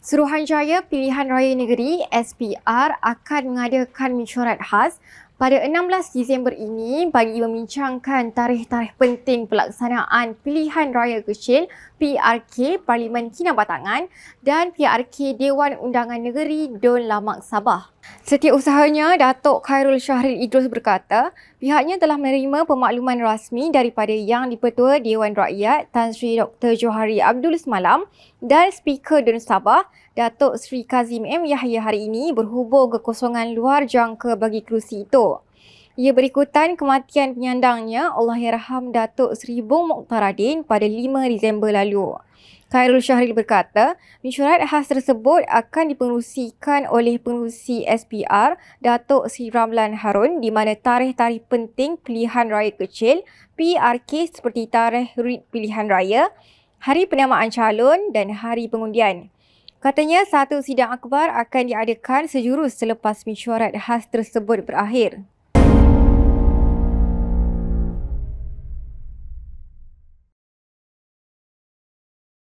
Suruhanjaya Pilihan Raya Negeri SPR akan mengadakan mesyuarat khas pada 16 Disember ini bagi membincangkan tarikh-tarikh penting pelaksanaan pilihan raya kecil PRK Parlimen Kinabatangan dan PRK Dewan Undangan Negeri Dun Lamak Sabah. Setiausahanya, Datuk Khairul Syahril Idrus berkata, pihaknya telah menerima pemakluman rasmi daripada Yang di-Pertua Dewan Rakyat Tan Sri Dr. Johari Abdul semalam dan Speaker Dun Sabah Datuk Sri Kazim M. Yahya hari ini berhubung kekosongan luar jangka bagi kerusi itu. Ia berikutan kematian penyandangnya Allahyarham Datuk Sri Bung Muqtaradin pada 5 Disember lalu. Khairul Syahril berkata, mesyuarat khas tersebut akan dipengerusikan oleh pengerusi SPR Datuk Sri Ramlan Harun di mana tarikh-tarikh penting pilihan raya kecil PRK seperti tarikh RIT pilihan raya, hari penamaan calon dan hari pengundian. Katanya satu sidang akbar akan diadakan sejurus selepas mesyuarat khas tersebut berakhir.